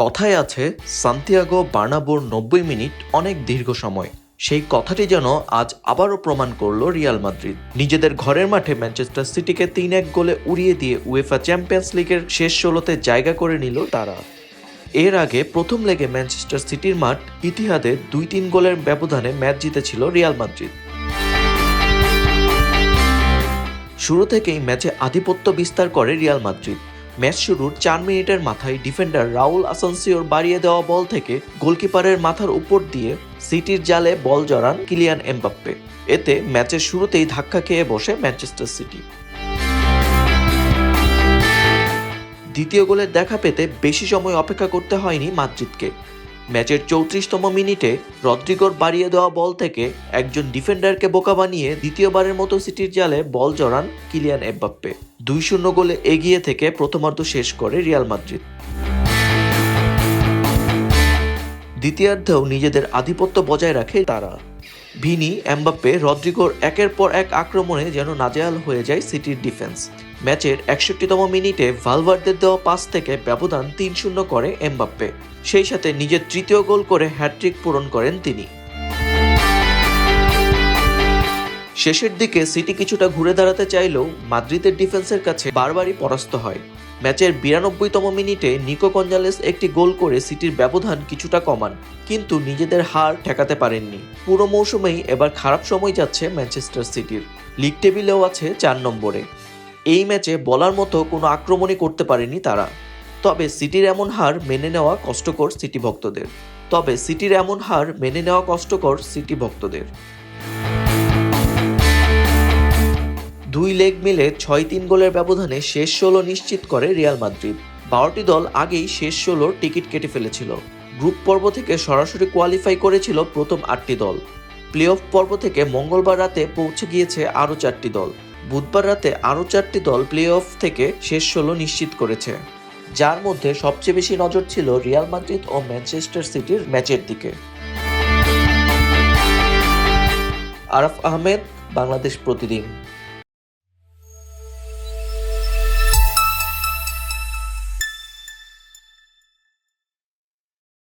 কথায় আছে, সান্তিয়াগো বার্নাবোর নব্বই মিনিট অনেক দীর্ঘ সময়। সেই কথাটি যেন আজ আবারও প্রমাণ করল রিয়াল মাদ্রিদ। নিজেদের ঘরের মাঠে ম্যানচেস্টার সিটিকে তিন এক গোলে উড়িয়ে দিয়ে উয়েফা চ্যাম্পিয়ন্স লিগের শেষ ষোলোতে জায়গা করে নিল তারা। এর আগে প্রথম লেগে ম্যানচেস্টার সিটির মাঠ ইতিহাদে দুই তিন গোলের ব্যবধানে ম্যাচ জিতেছিল রিয়াল মাদ্রিদ। শুরু থেকেই ম্যাচে আধিপত্য বিস্তার করে রিয়াল মাদ্রিদ। ম্যাচ শুরুর চার মিনিটের মাথায় ডিফেন্ডার রাউল আসানসিওর বাড়িয়ে দেওয়া বল থেকে গোলকিপারের মাথার উপর দিয়ে সিটির জালে বল জড়ান কিলিয়ান এমবাপ্পে। এতে ম্যাচের শুরুতেই ধাক্কা খেয়ে বসে ম্যানচেস্টার সিটি। দ্বিতীয় গোলের দেখা পেতে বেশি সময় অপেক্ষা করতে হয়নি মাদ্রিদকে। ম্যাচের চৌত্রিশতম মিনিটে রদ্রিগোর বাড়িয়ে দেওয়া বল থেকে একজন ডিফেন্ডারকে বোকা বানিয়ে দ্বিতীয়বারের মতো সিটির জালে বল জড়ান কিলিয়ান এমবাপ্পে। দুই শূন্য গোলে এগিয়ে থেকে প্রথমার্ধ শেষ করে রিয়াল মাদ্রিদ। দ্বিতীয়ার্ধেও নিজেদের আধিপত্য বজায় রাখে তারা। ভিনি, এমবাপ্পে, রদ্রিগোর একের পর এক আক্রমণে যেন নাজেহাল হয়ে যায় সিটির ডিফেন্স। ম্যাচের একষট্টিতম মিনিটে ভালভার্দের দেওয়া পাস থেকে ব্যবধান তিন শূন্য করে এমবাপ্পে। সেই সাথে নিজের তৃতীয় গোল করে হ্যাট্রিক পূরণ করেন তিনি। শেষের দিকে সিটি কিছুটা ঘুরে দাঁড়াতে চাইলেও মাদ্রিদের ডিফেন্সের কাছে বারবারই পরাস্ত হয়। ম্যাচের বিরানব্বইতম মিনিটে নিকো কঞ্জালেস একটি গোল করে সিটির ব্যবধান কিছুটা কমান, কিন্তু নিজেদের হার ঠেকাতে পারেননি। পুরো মৌসুমেই এবার খারাপ সময় যাচ্ছে ম্যানচেস্টার সিটির। লিগ টেবিলেও আছে চার নম্বরে। এই ম্যাচে বলার মতো কোনো আক্রমণই করতে পারেনি তারা। তবে সিটির এমন হার মেনে নেওয়া কষ্টকর সিটি ভক্তদের। তবে সিটির এমন হার মেনে নেওয়া কষ্টকর সিটি ভক্তদের। দুই লেগ মিলে ছয় তিন গোলের ব্যবধানে শেষ ষোলো নিশ্চিত করে রিয়াল মাদ্রিদ। বারোটি দল আগেই শেষ ষোলোর টিকিট কেটে ফেলেছিল। গ্রুপ পর্ব থেকে সরাসরি কোয়ালিফাই করেছিল প্রথম আটটি দল। প্লে অফ পর্ব থেকে মঙ্গলবার রাতে পৌঁছে গিয়েছে আরও চারটি দল। বুধবার রাতে আরও চারটি দল প্লে অফ থেকে শেষ ষোলো নিশ্চিত করেছে, যার মধ্যে সবচেয়ে বেশি নজর ছিল রিয়াল মাদ্রিদ ও ম্যানচেস্টার সিটির ম্যাচের দিকে। আরফ আহমেদ, বাংলাদেশ প্রতিদিন।